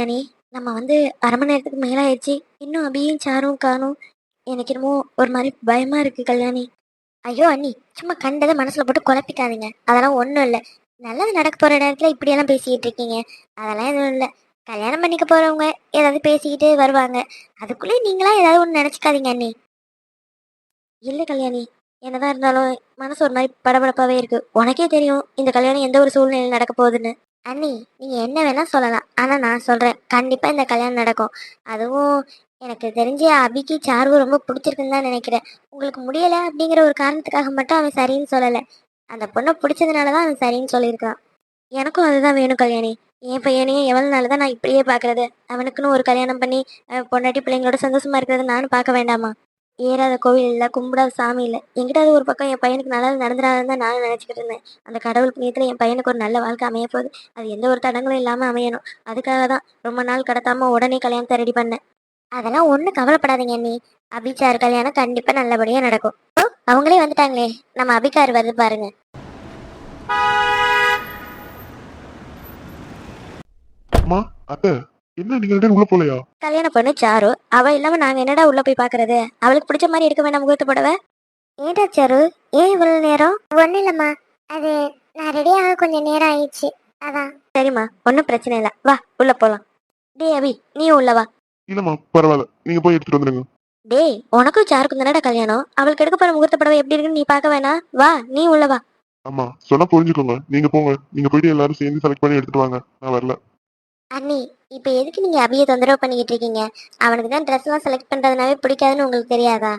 கல்யாணி நம்ம வந்து அரை மணி நேரத்துக்கு மேலே ஆயிடுச்சு இன்னும் அபியும் சாரும் காணும் எனக்கு என்னமோ ஒரு மாதிரி பயமா இருக்கு கல்யாணி. ஐயோ அண்ணி சும்மா கண்டதை மனசுல போட்டு குழப்பிக்காதீங்க. அதெல்லாம் ஒன்றும் இல்லை. நல்லது நடக்க போற நேரத்தில் இப்படியெல்லாம் பேசிக்கிட்டு இருக்கீங்க. அதெல்லாம் எதுவும் இல்லை. கல்யாணம் பண்ணிக்க போறவங்க ஏதாவது பேசிக்கிட்டு வருவாங்க. அதுக்குள்ளே நீங்களா ஏதாவது ஒன்று நினச்சிக்காதீங்க அண்ணி இல்லை கல்யாணி என்னதான் இருந்தாலும் மனசு ஒரு மாதிரி படபடப்பாகவே இருக்கு. உனக்கே தெரியும் இந்த கல்யாணம் எந்த ஒரு சூழ்நிலையில் நடக்க போகுதுன்னு. அண்ணி நீங்கள் என்ன வேணால் சொல்லலாம். ஆனால் நான் சொல்கிறேன் கண்டிப்பாக இந்த கல்யாணம் நடக்கும். அதுவும் எனக்கு தெரிஞ்ச அபிக்கு சார்வு ரொம்ப பிடிச்சிருக்குன்னு தான் நினைக்கிறேன். உங்களுக்கு முடியலை அப்படிங்கிற ஒரு காரணத்துக்காக மட்டும் அவன் சரின்னு சொல்லலை. அந்த பொண்ணை பிடிச்சதுனால தான் அவன் சரின்னு சொல்லியிருக்கான். எனக்கும் அதுதான் வேணும் கல்யாணி. என் பையனையும் எவ்வளோ நாள் தான் நான் இப்படியே பார்க்கறது. அவனுக்குன்னு ஒரு கல்யாணம் பண்ணி பொண்டாட்டி பிள்ளைங்களோட சந்தோஷமா இருக்கிறத நானும் பார்க்க வேண்டாமா? ஏறாத கோவில் இல்லை கும்பிடாத சாமி இல்லை. எங்கிட்டாவது ஒரு பக்கம் என் பையனுக்கு நல்லா நடந்துடாதுன்னு தான் நானும் நினச்சிக்கிட்டு இருந்தேன். அந்த கடவுள் புண்ணியத்தில் என் பையனுக்கு ஒரு நல்ல வாழ்க்கை அமைய போகுது. அது எந்த ஒரு தடங்களும் இல்லாமல் அமையணும். அதுக்காக தான் ரொம்ப நாள் கடத்தாமல் உடனே கல்யாணத்தை ரெடி பண்ணேன். அதெல்லாம் ஒன்றும் கவலைப்படாதீங்க அண்ணி. அபிச்சார் கல்யாணம் கண்டிப்பாக நல்லபடியாக நடக்கும். அவங்களே வந்துட்டாங்களே. நம்ம அபிக்கார் வருது பாருங்க. அம்மா அத்தை. என்ன நீங்க ரெண்டு உள்ள போலையா? கல்யாணம் பொண்ணு சாரு அவ இல்லாம நாங்க என்னடா உள்ள போய் பாக்குறது? அவளுக்கு பிடிச்ச மாதிரி எடுக்க வேண்டாம் முகூர்த்த புடவை. ஏடா சாரு? ஏன் இவ்வளவு நேரம்? ஒண்ணு இல்லம்மா. அது நான் ரெடி ஆக கொஞ்சம் நேரம் ஆயிடுச்சு. அதான். சரிம்மா ஒன்றும் பிரச்சனை இல்லை. வா உள்ள போலாம். டேய் அபி நீ உள்ள வா. இல்லம்மா பரவாயில்ல. நீங்க போய் எடுத்துட்டு வந்துருங்க. டேய் உனக்கும் சாருக்கும் தானடா கல்யாணம்? அவளுக்கு எடுக்க போற முகூர்த்த புடவை எப்படி இருக்குன்னு நீ பார்க்க வேணாம். வா நீ உள்ள வா. ஆமா சொன்னா புரிஞ்சுக்கோங்க. நீங்க போங்க. நீங்க போயிட்டு எல்லாரும் சேர்ந்து செலக்ட் பண்ணி எடுத்துட்டு வாங்க. நான் வரல. அண்ணி இப்போ எதுக்கு நீங்க அபியை தொந்தரவு பண்ணிக்கிட்டு இருக்கீங்க? அவனுக்கு தான் ட்ரெஸ் எல்லாம் செலக்ட் பண்றதுனாவே பிடிக்காதுன்னு உங்களுக்கு தெரியாதா?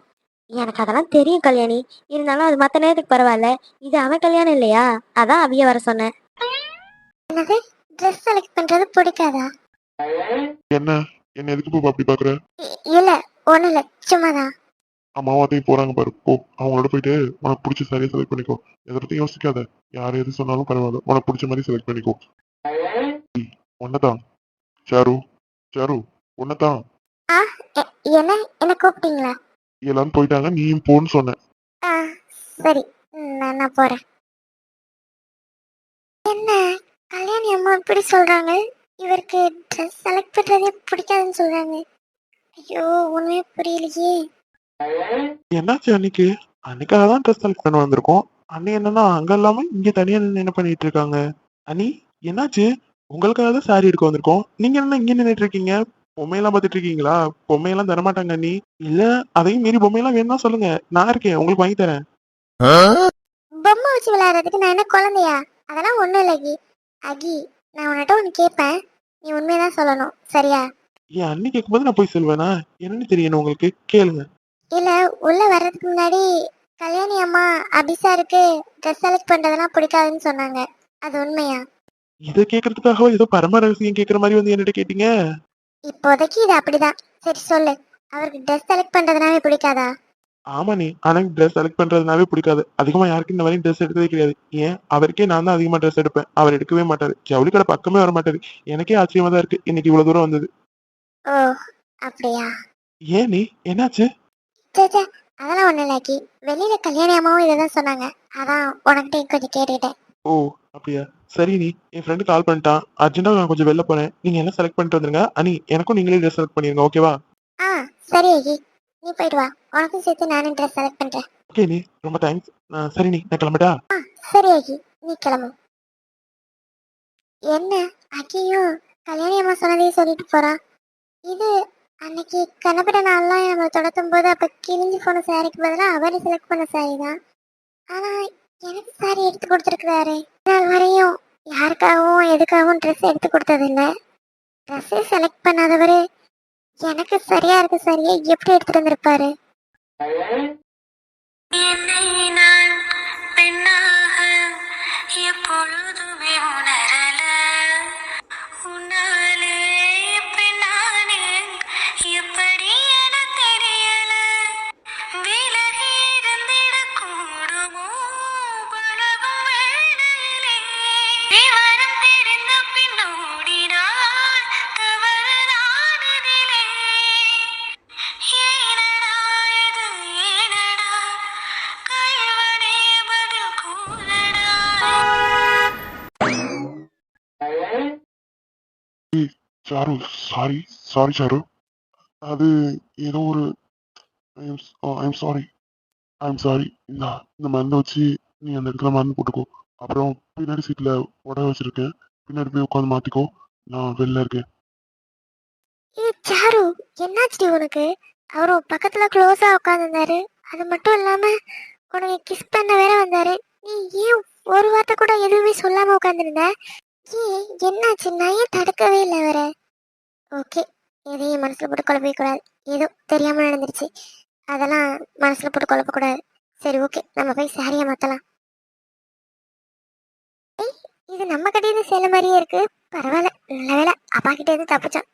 எனக்கு அதெல்லாம் தெரியும் கல்யாணி. இருந்தாலும் அது மற்ற நேரத்துக்கு பரவாயில்ல. இது அவன் கல்யாணம் இல்லையா? அதான் அபிய வர சொன்னேன். என்னது? ட்ரெஸ் செலக்ட் பண்றது பிடிக்காதா? என்ன? என்ன எதுக்கு போய் அப்படி பாக்குற? இல்ல ஒண்ணு இல்ல. சும்மாதான். அம்மாவும் அத்தையும் போறாங்க பாரு. போ அவங்களோட போயிட்டு உனக்கு பிடிச்ச சரியா செலக்ட் பண்ணிக்கோ. எதை பத்தி யோசிக்காத. யார் எது சொன்னாலும் பரவாயில்ல. உனக்கு பிடிச்ச மாதிரி செலக்ட் பண்ணிக்கோ. ஒன்னதான் சாரு சாரு ஒன்னதான் என்ன என்ன கூப்பிட்டீங்களா? எல்லாரும் போயிட்டாங்க நீயும் போன்னு சொன்னேன். சரி நான் நான் போறேன். என்ன கல்யாணி அம்மா இப்படி சொல்றாங்க? இவருக்கு ட்ரெஸ் செலக்ட் பண்றதே பிடிக்காதுன்னு சொல்றாங்க. ஐயோ ஒண்ணுமே புரியலையே. என்னாச்சு அன்னைக்கு? அன்னைக்காக தான் ட்ரெஸ் செலக்ட் பண்ண வந்திருக்கோம். அண்ணி என்னன்னா அங்க இல்லாம இங்க தனியா என்ன பண்ணிட்டு இருக்காங்க? அண்ணி என்னாச்சு? உங்களுக்காக தான் சாரி எடுக்க வந்திருக்கோம். நீங்க என்ன இங்க நின்னுட்டு இருக்கீங்க? பொம்மையெல்லாம் பார்த்துட்டு இருக்கீங்களா? பொம்மையெல்லாம் தரமாட்டாங்க அண்ணி. இல்ல அதையும் மீறி பொம்மையெல்லாம் வேணும்னா சொல்லுங்க. நான் இருக்கேன் உங்களுக்கு வாங்கி தரேன். பொம்மை வச்சு விளையாடுறதுக்கு நான் என்ன குழந்தையா? அதெல்லாம் ஒண்ணும் இல்லை அகி அகி நான் உன்கிட்ட ஒன்று கேட்பேன். நீ உண்மையதான் சொல்லணும். சரியா? என் அண்ணி கேட்கும்போது நான் போய் சொல்வேனா என்னன்னு தெரியணும் உங்களுக்கு? கேளுங்க. இல்ல உள்ள வர்றதுக்கு முன்னாடி கல்யாணி அம்மா அபிசாருக்கு ட்ரெஸ் செலக்ட் பண்றதெல்லாம் பிடிக்காதுன்னு சொன்னாங்க. அது உண்மையா? இதை கேட்கறதுக்காகவா ஏதோ பரம ரகசியம் கேட்கற மாதிரி வந்து என்கிட்ட கேட்டீங்க? இப்போதைக்கு இது அப்படிதான். சரி சொல்லு. அவருக்கு ட்ரெஸ் செலக்ட் பண்றதுனாவே பிடிக்காதா? ஆமா நீ. ஆனா ட்ரெஸ் செலக்ட் பண்றதுனாவே பிடிக்காது. அதிகமா யாருக்கும் இந்த மாதிரி ட்ரெஸ் எடுத்ததே கிடையாது. ஏன்? அவருக்கே நான் தான் அதிகமா ட்ரெஸ் எடுப்பேன். அவர் எடுக்கவே மாட்டாரு. ஜவுளி கடை பக்கமே வர மாட்டாரு. எனக்கே ஆச்சரியமா தான் இருக்கு. இன்னைக்கு இவ்வளவு தூரம் வந்தது. ஓ அப்படியா? ஏன் நீ? என்னாச்சு? சே சே, அதெல்லாம் ஒண்ணும் இல்லை அக்கி. வெளியில கல்யாணி அம்மாவும் இதை தான் சொன்னாங்க. அதான் உனக்கிட்ட கொஞ்சம் கேட்டுக்கிட்டேன். ஓ அப்படியா? சரி நீ என் ஃப்ரெண்டு கால் பண்ணிட்டான் அர்ஜென்ட்டா நான் கொஞ்சம் வெளில போறேன். நீங்க எல்லாம் செலக்ட் பண்ணிட்டு வந்துருங்க. அனி எனக்கும் நீங்களே ட்ரெஸ் செலக்ட் பண்ணிருங்க ஓகேவா ஆ சரி அக்கி நீ போயிட்டு வா. உனக்கும் சேர்த்து நானும் ட்ரெஸ் செலக்ட் பண்றேன். ஓகே நீ ரொம்ப தேங்க்ஸ் சரி நீ நான் கிளம்பட்டா? சரி அக்கி நீ கிளம்பு. என்ன? அக்கியும் கல்யாணி அம்மா சொன்னதையும் சொல்லிட்டு போறா? இது அன்னைக்கு கணப்பட நாள்லாம் நம்ம தொடத்தும் போது அப்ப கிழிஞ்சு போன சாரிக்கு பதிலாக அவரை செலக்ட் பண்ண சாரி தான். ஆனா எனக்கு சாரி எடுத்து கொடுத்துருக்குறாரு. நாள் வரையும் யாருக்காகவும் எதுக்காகவும் ட்ரெஸ் எடுத்து கொடுத்ததில்ல. ட்ரெஸ்ஸே செலக்ட் பண்ணாதவர் எனக்கு சரியா இருக்கு சரியா எப்படி எடுத்துட்டு வந்திருப்பாரு? என்னை எப்பொழுதுமே உணரல. உன்னாலே சாரு சாரி சாரி சாரு. அது ஏதோ ஒரு ஐம் சாரி ஐம் சாரி இந்த இந்த மருந்தை வச்சு நீ அந்த இடத்துல மருந்து போட்டுக்கோ. அப்புறம் பின்னாடி சீட்ல உடை வச்சிருக்கேன். பின்னாடி போய் உட்காந்து மாற்றிக்கோ நான் வெளில இருக்கேன். ஏ சாரு என்னாச்சு உனக்கு? அவரும் பக்கத்துல க்ளோஸா உட்காந்துருந்தாரு அது மட்டும் இல்லாம உனக்கு கிஸ் பண்ண வேற வந்தாரு. நீ ஏன் ஒரு வார்த்தை கூட எதுவுமே சொல்லாம உட்காந்துருந்த ஏன் என்னாச்சு? நான் ஏன் தடுக்கவே இல்லை அவரை? ஓகே எதையும் மனசுல போட்டு குழப்பிக்க கூடாது. ஏதோ தெரியாம நடந்துருச்சு. அதெல்லாம் மனசுல போட்டு குழப்பக்கூடாது சரி ஓகே நம்ம போய் சாரியை மாத்தலாம். இது நம்ம கடையில சேலை மாதிரியே இருக்கு. பரவாயில்ல நல்ல வேலை. அப்பா கிட்ட இருந்து தப்பிச்சோம்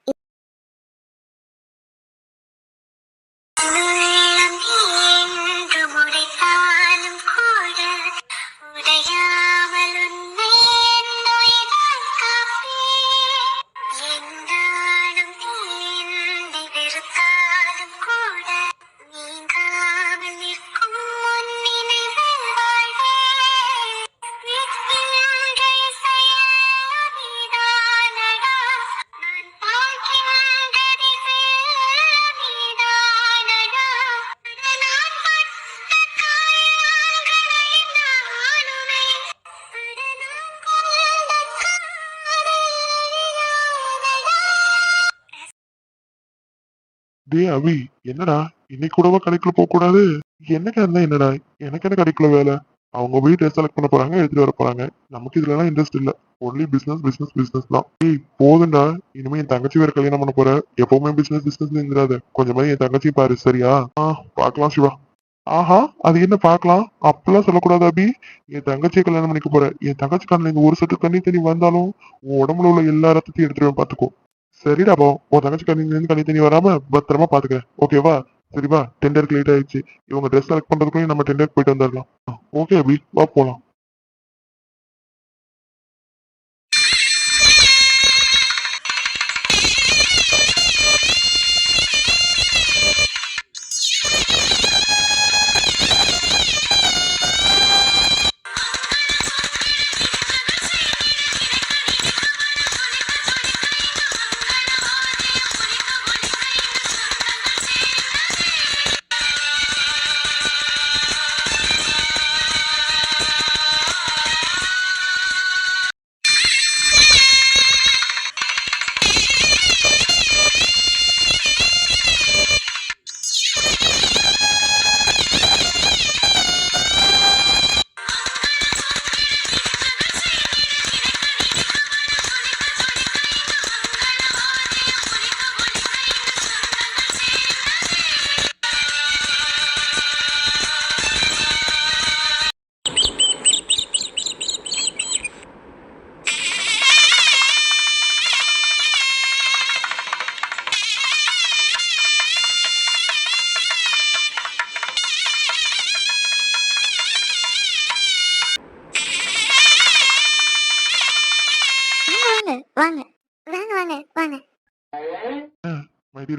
டே அபி என்னடா? இன்னைக்கு கூடவா கடைக்குள்ள போக கூடாது? எனக்கு இருந்தா என்னடா? எனக்கு என்ன கடைக்குள்ள வேலை? அவங்க போய் ட்ரெஸ் செலக்ட் பண்ண போறாங்க எடுத்துட்டு வர போறாங்க. நமக்கு இதுல எல்லாம் இன்ட்ரெஸ்ட் இல்ல. ஒன்லி பிசினஸ் பிசினஸ் பிசினஸ் தான். ஏய் போதுண்டா இனிமே என் தங்கச்சி வேற கல்யாணம் பண்ண போற. எப்பவுமே பிசினஸ் பிசினஸ் இருந்துடாத கொஞ்சமா என் தங்கச்சி பாரு சரியா? ஆ பாக்கலாம் சிவா. ஆஹா அது என்ன பாக்கலாம் அப்பெல்லாம் சொல்லக்கூடாது அபி. என் தங்கச்சியை கல்யாணம் பண்ணிக்க போற. என் தங்கச்சி கண்ணில் இந்த ஒரு சட்டு தண்ணி தண்ணி வந்தாலும் உன் உடம்புல உள்ள எல்லா ரத்தத்தையும் எடுத்துருவேன் பாத்துக்கோ. சரிடா போ. உன் தங்கச்சி கண்ணில இருந்து கண்ணி தண்ணி வராம பத்திரமா பாத்துக்க ஓகேவா சரிவா டெண்டருக்கு லேட் ஆயிடுச்சு. இவங்க ட்ரெஸ் செலக்ட் பண்றதுக்குள்ளயும் நம்ம டெண்டருக்கு போயிட்டு வந்துடலாம். ஓகே அபி. வா போலாம்.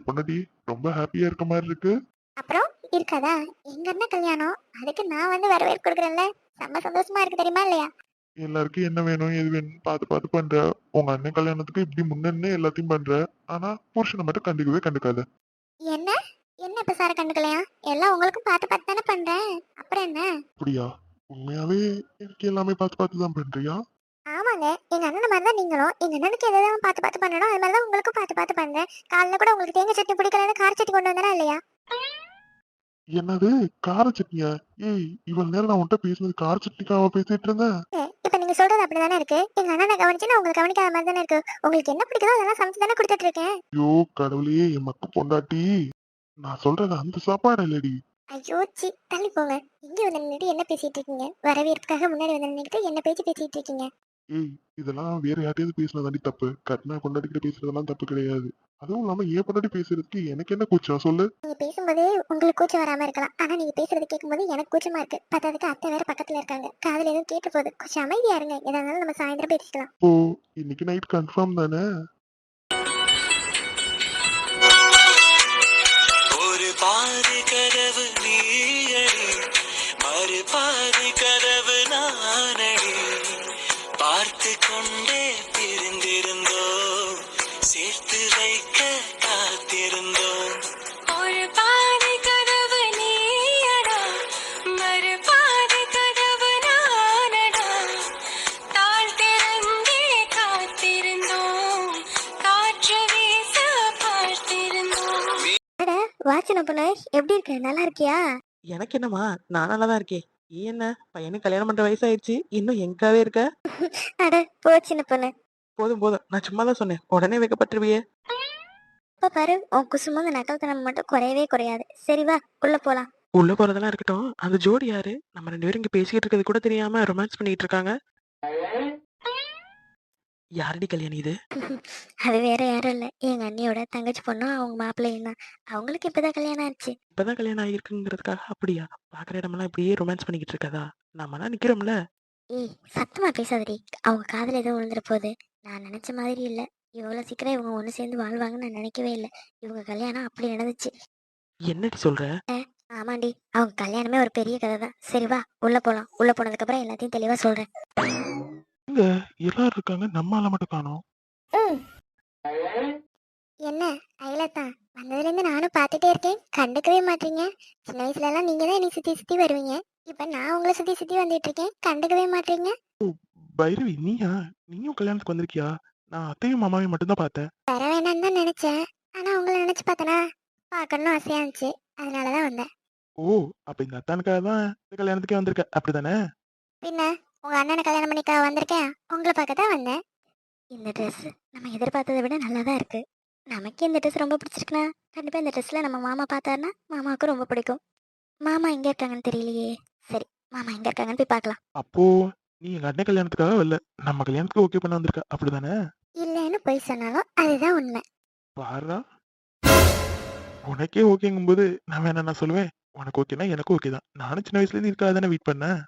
பொண்ணடி ரொம்ப ஹாப்பியா இருக்க மாதிரி இருக்கு. அப்புறம் இருக்காதா? எங்க அண்ணன் கல்யாணம். அதுக்கு நான் வந்து வரவேற்பு கொடுக்குறேன்ல. செம்ம சந்தோஷமா இருக்கு தெரியுமா இல்லையா? எல்லாருக்கும் என்ன வேணும் எது வேணும்னு பார்த்து பார்த்து பண்ற. உங்க அண்ணன் கல்யாணத்துக்கு இப்படி முன்னே எல்லாத்தையும் பண்ற. ஆனா புருஷனை மட்டும் கண்டுக்கவே கண்டுக்காத. என்ன? என்ன இப்ப சார கண்டுக்கலையா? எல்லாம் உங்களுக்கும் பார்த்து பார்த்து தானே பண்றேன். அப்புறம் என்ன? அப்படியா? உண்மையாவே எனக்கு எல்லாமே பார்த்து பார்த்து தான் பண்றியா? ஆமாங்க எங்க அண்ணன் மாதிரி தான் நீங்களும். எங்க அண்ணனுக்கு எதாவது பார்த்து பார்த்து பண்ணணும். அது மாதிரி தான் உங்களுக்கும் பார்த்து பார்த்து பண்றேன். காலைல கூட உங்களுக்கு தேங்காய் சட்னி பிடிக்கலன்னு கார சட்னி கொண்டு வந்தேனா இல்லையா? என்னது? கார சட்னியா? ஏய் இவ்வளவு நேரம் நான் உன்கிட்ட பேசுனது கார சட்னிக்காக பேசிட்டு இருந்தேன். இப்ப நீங்க சொல்றது அப்படிதானே இருக்கு. எங்க அண்ணனை கவனிச்சு நான் உங்களுக்கு கவனிக்காத மாதிரி தானே இருக்கு. உங்களுக்கு என்ன பிடிக்குதோ அதெல்லாம் சமைச்சு தானே கொடுத்துட்டு இருக்கேன். ஐயோ கடவுளே என் மக்கு பொண்டாட்டி. நான் சொல்றது அந்த சாப்பாடு இல்லடி. ஐயோ சி தள்ளி போங்க. இங்க வந்து நின்னுட்டு என்ன பேசிட்டு இருக்கீங்க? வரவேற்புக்காக முன்னாடி வந்து நின்னுட்டு என்ன பேச்சு பேசிட்டு இருக்கீங்க? ஏய் இதெல்லாம் வேற யார்ட்டையாவது பேசுனதாண்டி தப்பு. கட்னா பொண்டாட்டிக்கிட்ட பேசுறதெல்லாம் தப்பு கிடையாது. அதுவும் இல்லாம ஏன் பொண்டாட்டி பேசுறதுக்கு எனக்கு என்ன கூச்சம்? சொல்லு. நீங்க பேசும்போது உங்களுக்கு கூச்சம் வராம இருக்கலாம். ஆனா நீங்க பேசுறது கேட்கும்போது எனக்கு கூச்சமா இருக்கு. பத்தாதுக்கு அத்தை வேற பக்கத்துல இருக்காங்க. காதுல எதுவும் கேட்டு போகுது. கொஞ்சம் அமைதியா இருங்க. எதா இருந்தாலும் நம்ம சாயந்தரம் பேசிக்கலாம். ஓ இன்னைக்கு நைட் கன்ஃபார்ம் தானே? ஒரு பாதி கதவு நீயடி மறு பாதி கதவு நானடி வாட்சின பொண்ணு எப்படி இருக்க? நல்லா இருக்கியா? எனக்கு என்னம்மா? நான் நல்லா தான் இருக்கேன். நீ என்ன? பையனுக்கு கல்யாணம் பண்ற வயசாயிடுச்சு. இன்னும் எங்காவே இருக்க? அட போ சின்ன பொண்ணு போதும் போதும். நான் சும்மா தான் சொன்னேன். உடனே வைக்கப்பட்டுருவியே. இப்ப பாரு உன் குசுமங்க நக்கல்தனம் மட்டும் குறையவே குறையாது. சரி வா உள்ள போலாம். உள்ள போறதெல்லாம் இருக்கட்டும். அந்த ஜோடி யாரு? நம்ம ரெண்டு பேரும் இங்க பேசிக்கிட்டு இருக்கிறது கூட தெரியாம ரொமான்ஸ் பண்ணிட்டு இருக்காங்க. யாரடி கல்யாணி இது? அது வேற யாரும் இல்ல. எங்க அண்ணியோட தங்கச்சி பொண்ணும் அவங்க மாப்பிள்ளையும் தான். அவங்களுக்கு இப்பதான் கல்யாணம் ஆச்சு. இப்பதான் கல்யாணம் ஆகிருக்குங்கிறதுக்காக அப்படியா? பாக்குற இடமெல்லாம் இப்படியே ரொமான்ஸ் பண்ணிக்கிட்டு இருக்கதா? நாமெல்லாம் நிக்கிறோம்ல. ஏய் சத்தமா பேசாதடி. அவங்க காதுல எதுவும் விழுந்துற போகுது நான் நினைச்ச மாதிரி இல்ல. இவ்வளவு சீக்கிரம் இவங்க ஒண்ணு சேர்ந்து வாழ்வாங்கன்னு நான் நினைக்கவே இல்லை. இவங்க கல்யாணம் அப்படி நடந்துச்சு. என்னடி சொல்ற? ஆமாண்டி. அவங்க கல்யாணமே ஒரு பெரிய கதை தான் சரி வா உள்ள போலாம். உள்ள போனதுக்கு அப்புறம் எல்லாத்தையும் தெளிவா சொல்றேன். இங்க எல்லாரும் இருக்காங்க. நம்மால மட்டும் காணோம். என்ன? அயலத்தா வந்ததுல இருந்து நானும் பார்த்துட்டே இருக்கேன். கண்டுக்கவே மாட்டீங்க. சின்ன வயசுல எல்லாம் நீங்க தான் என்னை சுத்தி சுத்தி வருவீங்க. இப்ப நான் உங்களை சுத்தி சுத்தி வந்துட்டு இருக்கேன். கண்டுக்கவே மாட்டீங்க. பைரவி நீயா? நீயும் கல்யாணத்துக்கு வந்திருக்கியா? நான் அத்தையும் மாமாவையும் மட்டும்தான் பார்த்தேன். வர வேணாம்னு தான் நினைச்சேன். ஆனா உங்களை நினைச்சு பார்த்தனா பார்க்கணும்னு ஆசையா இருந்துச்சு. அதனாலதான் வந்தேன். ஓ அப்ப இந்த அத்தானுக்காக தான் இந்த கல்யாணத்துக்கே வந்திருக்க. அப்படிதானே? பின்ன? உங்க அண்ணனை கல்யாணம் பண்ணிக்க வந்திருக்கேன். உங்களை பார்க்க தான் வந்தேன். இந்த ட்ரெஸ் நம்ம எதிர்பார்த்ததை விட நல்லா தான் இருக்கு. நமக்கு இந்த ட்ரெஸ் ரொம்ப பிடிச்சிருக்குன்னா கண்டிப்பா இந்த ட்ரெஸ்ல நம்ம மாமா பார்த்தாருன்னா மாமாவுக்கு ரொம்ப பிடிக்கும். மாமா எங்க இருக்காங்கன்னு தெரியலையே. சரி மாமா எங்க இருக்காங்கன்னு போய் பார்க்கலாம். அப்போ நீ எங்க அண்ணன் கல்யாணத்துக்காக வரல. நம்ம கல்யாணத்துக்கு ஓகே பண்ண வந்திருக்க. அப்படிதானே? இல்லைன்னு பொய் சொன்னாலும் அதுதான் உண்மை. பாரா உனக்கே ஓகேங்கும்போது நான் வேணா நான் சொல்லுவேன். உனக்கு ஓகேனா எனக்கு ஓகே தான். நானும் சின்ன வயசுல இருந்து இருக்காது தானே வெயிட் பண்ணேன்.